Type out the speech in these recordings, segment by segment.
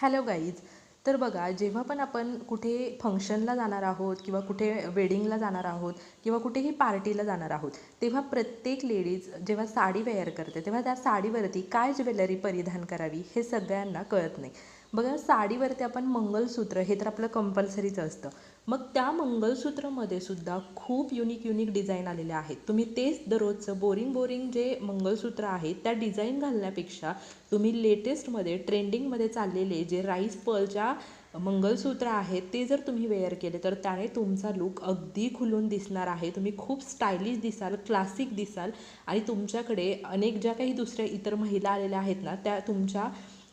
Hello guys तर बघा जेव्हा पण आपण कुठे फंक्शनला जाणार आहोत किंवा कुठे वेडिंगला जाणार आहोत किंवा कुठेही पार्टीला जाणार आहोत तेव्हा प्रत्येक लेडीज जेव्हा साडी वेअर करते तेव्हा त्या साडीवरती काय ज्वेलरी परिधान करावी हे सगळ्यांना कळत नाही. बघा साडीवरती आपण मंगलसूत्र हे तर आपलं कंपल्सरीच असतं. मग त्या मंगलसूत्रामध्ये सुद्धा खूप युनिक युनिक डिझाईन आलेले आहेत. तुम्ही तेच दररोजचं बोरिंग बोरिंग जे मंगलसूत्र आहे त्या डिझाईन घालण्यापेक्षा तुम्ही लेटेस्टमध्ये ट्रेंडिंगमध्ये चाललेले जे राईस पर्लच्या मंगलसूत्र आहेत ते जर तुम्ही वेअर केले तर त्याने तुमचा लुक अगदी खुलून दिसणार आहे. तुम्ही खूप स्टायलिश दिसाल क्लासिक दिसाल आणि तुमच्याकडे अनेक ज्या काही दुसऱ्या इतर महिला आलेल्या आहेत ना त्या तुमच्या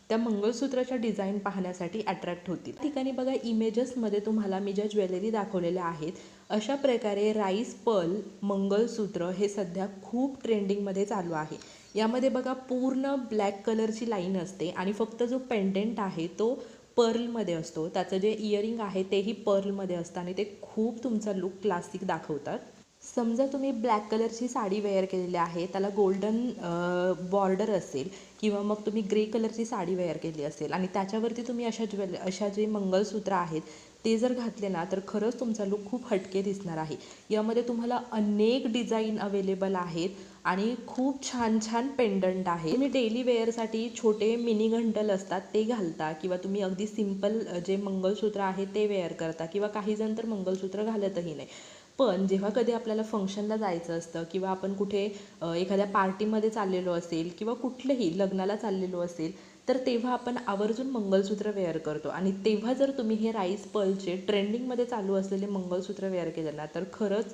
त्या मंगळसूत्राच्या डिझाईन पाहण्यासाठी अट्रॅक्ट होतील. त्या ठिकाणी बघा इमेजेसमध्ये तुम्हाला मी ज्या ज्वेलरी दाखवलेल्या आहेत अशा प्रकारे राईस पर्ल मंगळसूत्र हे सध्या खूप ट्रेंडिंगमध्ये चालू आहे. यामध्ये बघा पूर्ण ब्लॅक कलरची लाईन असते आणि फक्त जो पेंडेंट आहे तो पर्लमध्ये असतो. त्याचं जे इयरिंग आहे तेही पर्लमध्ये असतं आणि ते खूप तुमचा लुक क्लासिक दाखवतात. समजा तुम्ही ब्लॅक कलरची साडी वेअर केलेली आहे त्याला गोल्डन बॉर्डर असेल किंवा मग तुम्ही ग्रे कलरची साडी वेअर केली असेल आणि त्याच्यावरती तुम्ही अशा ज्वेल अशा जे मंगळसूत्र आहेत ते जर घातले ना तर खरंच तुमचा लुक खूप हटके दिसणार आहे. यामध्ये तुम्हाला अनेक डिझाईन अवेलेबल आहेत आणि खूप छान छान पेंडंट आहे तुम्ही डेली वेअरसाठी छोटे मिनी घंटल असतात ते घालता किंवा तुम्ही अगदी सिंपल जे मंगळसूत्र आहे ते वेअर करता किंवा काही जण तर मंगळसूत्र घालतही नाही. पण जेव्हा कधी आपल्याला फंक्शनला जायचं असतं किंवा आपण कुठे एखाद्या पार्टीमध्ये चाललेलो असेल किंवा कुठलंही लग्नाला चाललेलो असेल तर तेव्हा आपण आवर्जून मंगळसूत्र वेअर करतो. आणि तेव्हा जर तुम्ही हे राईस पर्लचे ट्रेंडिंगमध्ये चालू असलेले मंगळसूत्र वेअर केलं ना तर खरंच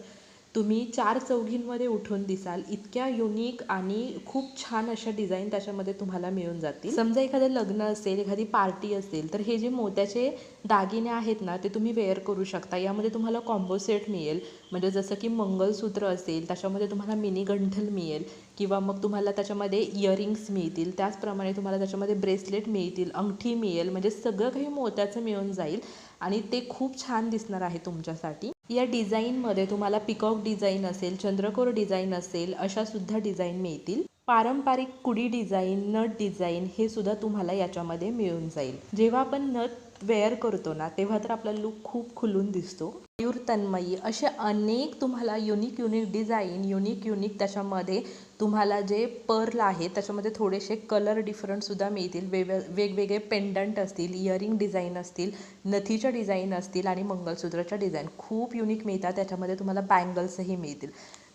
तुम्ही चार चौघींमध्ये उठून दिसाल. इतक्या युनिक आणि खूप छान अशा डिझाईन त्याच्यामध्ये तुम्हाला मिळून जातील. समजा एखादं लग्न असेल एखादी पार्टी असेल तर हे जे मोत्याचे दागिने आहेत ना ते तुम्ही वेअर करू शकता. यामध्ये तुम्हाला कॉम्बो सेट मिळेल. म्हणजे जसं की मंगलसूत्र असेल त्याच्यामध्ये तुम्हाला मिनी गंठल मिळेल. किंवा मग तुम्हाला त्याच्यामध्ये इयरिंग्स मिळतील. त्याचप्रमाणे तुम्हाला त्याच्यामध्ये ब्रेसलेट मिळतील अंगठी मिळेल. म्हणजे सगळं काही मोत्याचं मिळून जाईल. आणि ते खूप छान दिसणार आहे तुमच्यासाठी. या डिझाईनमध्ये तुम्हाला पिकॉक डिझाईन असेल चंद्रकोर डिझाईन असेल अशा सुद्धा डिझाईन मिळतील. पारंपरिक कुडी डिझाईन नट डिझाईन हे सुद्धा तुम्हाला याच्यामध्ये मिळून जाईल. जेव्हा आपण नथ वेअर करतो ना तेव्हा तर आपला लुक खूप खुलून दिसतो. मयूर तन्मयी असे अनेक तुम्हाला unique unique design unique unique त्याच्यामध्ये तुम्हाला जे पर्ल आहे त्याच्यामध्ये थोडेसे कलर डिफरंटसुद्धा मिळतील. वेग वेगवेगळे पेंडंट असतील इयरिंग डिझाईन असतील नथीच्या डिझाईन असतील आणि मंगळसूत्राच्या डिझाईन खूप युनिक मिळतात. त्याच्यामध्ये तुम्हाला बँगल्सही मिळतील.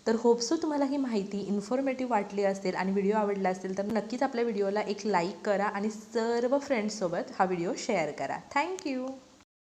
तर होपसो तुम्हाला ही माहिती इन्फॉर्मेटिव्ह वाटली असेल आणि व्हिडिओ आवडला असेल तर नक्कीच आपल्या व्हिडिओला एक लाईक करा आणि सर्व फ्रेंड्ससोबत हा व्हिडिओ शेअर करा. थँक्यू